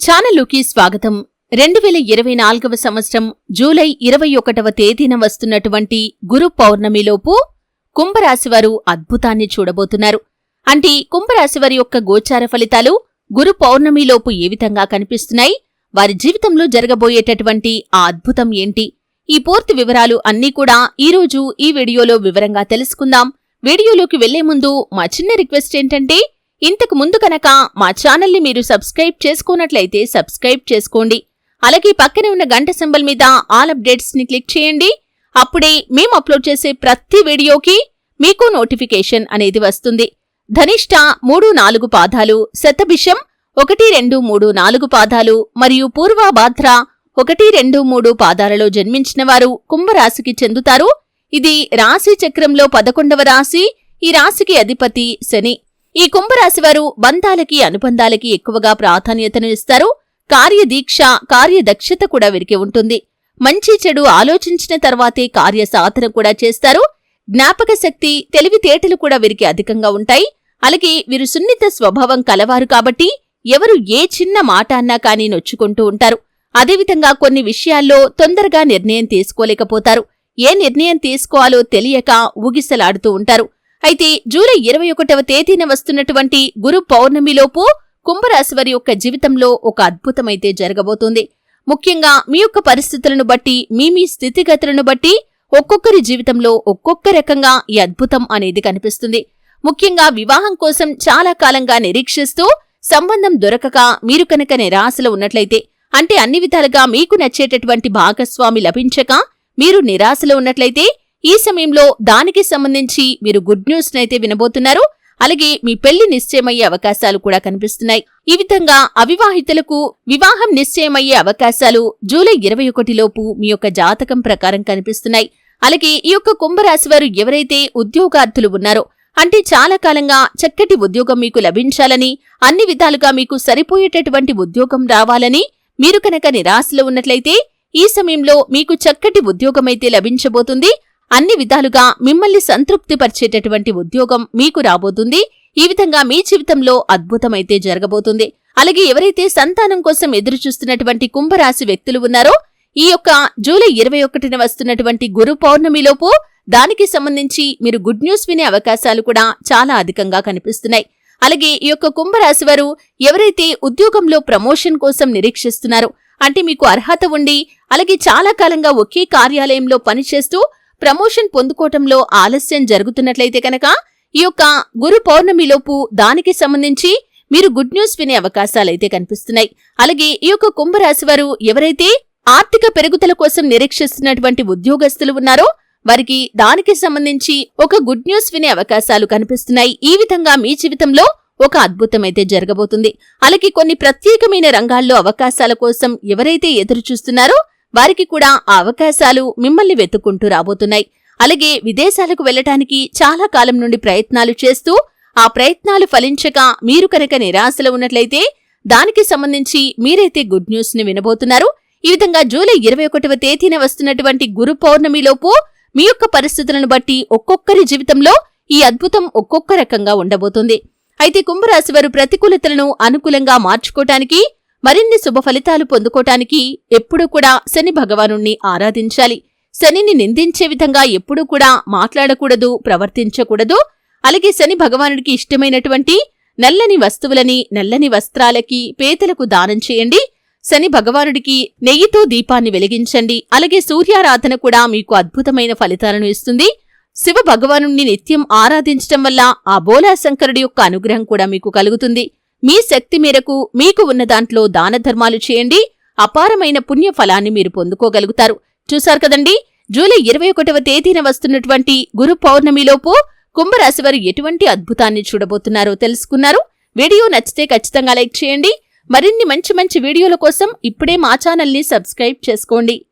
ఛానలుకి స్వాగతం. రెండు వేల ఇరవై నాలుగవ సంవత్సరం జూలై ఇరవై ఒకటవ తేదీన వస్తున్నటువంటి గురు పౌర్ణమిలోపు కుంభరాశివారు అద్భుతాన్ని చూడబోతున్నారు. అంటే కుంభరాశివారి యొక్క గోచార ఫలితాలు గురు పౌర్ణమిలోపు ఏ విధంగా కనిపిస్తున్నాయి? వారి జీవితంలో జరగబోయేటటువంటి ఆ అద్భుతం ఏంటి? ఈ పూర్తి వివరాలు అన్నీ కూడా ఈరోజు ఈ వీడియోలో వివరంగా తెలుసుకుందాం. వీడియోలోకి వెళ్ళే ముందు మా చిన్న రిక్వెస్ట్ ఏంటంటే ఇంతకు ముందు కనుక మా ఛానల్ని మీరు సబ్స్క్రైబ్ చేసుకున్నట్లయితే సబ్స్క్రైబ్ చేసుకోండి. అలాగే పక్కనే ఉన్న గంట సింబల్ మీద ఆల్ అప్డేట్స్ని క్లిక్ చేయండి. అప్పుడే మేము అప్లోడ్ చేసే ప్రతి వీడియోకి మీకు నోటిఫికేషన్ అనేది వస్తుంది. ధనిష్ట మూడు నాలుగు పాదాలు శతభిషం ఒకటి రెండు మూడు నాలుగు పాదాలు మరియు పూర్వభాద్ర ఒకటి రెండు మూడు పాదాలలో జన్మించిన వారు కుంభరాశికి చెందుతారు. ఇది రాశి చక్రంలో పదకొండవ రాశి. ఈ రాశికి అధిపతి శని. ఈ కుంభరాశి వారు బంధాలకి అనుబంధాలకి ఎక్కువగా ప్రాధాన్యతను ఇస్తారు. కార్యదీక్ష కార్యదక్షత కూడా వీరికి ఉంటుంది. మంచి చెడు ఆలోచించిన తర్వాతే కార్య సాధన కూడా చేస్తారు. జ్ఞాపక శక్తి తెలివితేటలు కూడా వీరికి అధికంగా ఉంటాయి. అలాగే వీరు సున్నిత స్వభావం కలవారు కాబట్టి ఎవరు ఏ చిన్న మాట అన్నా కానీ నొచ్చుకుంటూ ఉంటారు. అదేవిధంగా కొన్ని విషయాల్లో తొందరగా నిర్ణయం తీసుకోలేకపోతారు. ఏ నిర్ణయం తీసుకోవాలో తెలియక ఊగిసలాడుతూ ఉంటారు. అయితే జూలై ఇరవై ఒకటవ తేదీన వస్తున్నటువంటి గురు పౌర్ణమిలోపు కుంభరాశివారి యొక్క జీవితంలో ఒక అద్భుతమైతే జరగబోతుంది. ముఖ్యంగా మీ యొక్క పరిస్థితులను బట్టి మీ మీ స్థితిగతులను బట్టి ఒక్కొక్కరి జీవితంలో ఒక్కొక్క రకంగా ఈ అద్భుతం అనేది కనిపిస్తుంది. ముఖ్యంగా వివాహం కోసం చాలా కాలంగా నిరీక్షిస్తూ సంబంధం దొరకక మీరు కనుక నిరాశలో ఉన్నట్లయితే అంటే అన్ని విధాలుగా మీకు నచ్చేటటువంటి భాగస్వామి లభించక మీరు నిరాశలో ఉన్నట్లయితే ఈ సమయంలో దానికి సంబంధించి మీరు గుడ్ న్యూస్ నైతే వినబోతున్నారు. అలాగే మీ పెళ్ళి నిశ్చయమయ్యే అవకాశాలు కూడా కనిపిస్తున్నాయి. ఈ విధంగా అవివాహితులకు వివాహం నిశ్చయమయ్యే అవకాశాలు జూలై ఇరవై ఒకటిలోపు మీ యొక్క జాతకం ప్రకారం కనిపిస్తున్నాయి. అలాగే ఈ యొక్క కుంభరాశి వారు ఎవరైతే ఉద్యోగార్థులు ఉన్నారో అంటే చాలా కాలంగా చక్కటి ఉద్యోగం మీకు లభించాలని అన్ని విధాలుగా మీకు సరిపోయేటటువంటి ఉద్యోగం రావాలని మీరు కనుక నిరాశలో ఉన్నట్లయితే ఈ సమయంలో మీకు చక్కటి ఉద్యోగమైతే లభించబోతుంది. అన్ని విధాలుగా మిమ్మల్ని సంతృప్తిపరిచేటటువంటి ఉద్యోగం మీకు రాబోతుంది. ఈ విధంగా మీ జీవితంలో అద్భుతమైతే జరగబోతుంది. అలాగే ఎవరైతే సంతానం కోసం ఎదురుచూస్తున్నటువంటి కుంభరాశి వ్యక్తులు ఉన్నారో ఈ యొక్క జూలై ఇరవై ఒకటిన వస్తున్నటువంటి గురు పౌర్ణమిలోపు దానికి సంబంధించి మీరు గుడ్ న్యూస్ వినే అవకాశాలు కూడా చాలా అధికంగా కనిపిస్తున్నాయి. అలాగే ఈ యొక్క కుంభరాశి వారు ఎవరైతే ఉద్యోగంలో ప్రమోషన్ కోసం నిరీక్షిస్తున్నారో అంటే మీకు అర్హత ఉండి అలాగే చాలా కాలంగా ఒకే కార్యాలయంలో పనిచేస్తూ ప్రమోషన్ పొందుకోవటంలో ఆలస్యం జరుగుతున్నట్లయితే కనుక ఈ యొక్క గురు పౌర్ణమిలోపు దానికి సంబంధించి మీరు గుడ్ న్యూస్ వినే అవకాశాలైతే కనిపిస్తున్నాయి. అలాగే ఈ యొక్క కుంభరాశి వారు ఎవరైతే ఆర్థిక పెరుగుదల కోసం నిరీక్షిస్తున్నటువంటి ఉద్యోగస్తులు ఉన్నారో వారికి దానికి సంబంధించి ఒక గుడ్ న్యూస్ వినే అవకాశాలు కనిపిస్తున్నాయి. ఈ విధంగా మీ జీవితంలో ఒక అద్భుతమైతే జరగబోతుంది. అలాగే కొన్ని ప్రత్యేకమైన రంగాల్లో అవకాశాల కోసం ఎవరైతే ఎదురు చూస్తున్నారో వారికి కూడా ఆ అవకాశాలు మిమ్మల్ని వెతుక్కుంటూ రాబోతున్నాయి. అలాగే విదేశాలకు వెళ్ళటానికి చాలా కాలం నుండి ప్రయత్నాలు చేస్తూ ఆ ప్రయత్నాలు ఫలించక మీరు కనుక నిరాశలో ఉన్నట్లయితే దానికి సంబంధించి మీరైతే గుడ్ న్యూస్ని వినబోతున్నారు. ఈ విధంగా జూలై ఇరవై ఒకటవ తేదీన వస్తున్నటువంటి గురు పౌర్ణమిలోపు మీ యొక్క పరిస్థితులను బట్టి ఒక్కొక్కరి జీవితంలో ఈ అద్భుతం ఒక్కొక్క రకంగా ఉండబోతుంది. అయితే కుంభరాశి వారు ప్రతికూలతలను అనుకూలంగా మార్చుకోటానికి మరిన్ని శుభ ఫలితాలు పొందుకోటానికి ఎప్పుడూ కూడా శని భగవానుణ్ణి ఆరాధించాలి. శనిని నిందించే విధంగా ఎప్పుడూ కూడా మాట్లాడకూడదు ప్రవర్తించకూడదు. అలాగే శని భగవానుడికి ఇష్టమైనటువంటి నల్లని వస్తువులని నల్లని వస్త్రాలకి పేదలకు దానం చేయండి. శని భగవానుడికి నెయ్యితో దీపాన్ని వెలిగించండి. అలాగే సూర్యారాధన కూడా మీకు అద్భుతమైన ఫలితాలను ఇస్తుంది. శివ భగవానుణ్ణి నిత్యం ఆరాధించటం వల్ల ఆ బోలాశంకరుడి యొక్క అనుగ్రహం కూడా మీకు కలుగుతుంది. మీ శక్తి మేరకు మీకు ఉన్న దాంట్లో దాన ధర్మాలు చేయండి. అపారమైన పుణ్య ఫలాన్ని మీరు పొందుకోగలుగుతారు. చూశారు కదండి? జూలై ఇరవై ఒకటవ తేదీన వస్తున్నటువంటి గురు పౌర్ణమిలోపు కుంభరాశివారు ఎటువంటి అద్భుతాన్ని చూడబోతున్నారో తెలుసుకున్నారు. వీడియో నచ్చితే ఖచ్చితంగా లైక్ చేయండి. మరిన్ని మంచి మంచి వీడియోల కోసం ఇప్పుడే మా ఛానల్ని సబ్స్క్రైబ్ చేసుకోండి.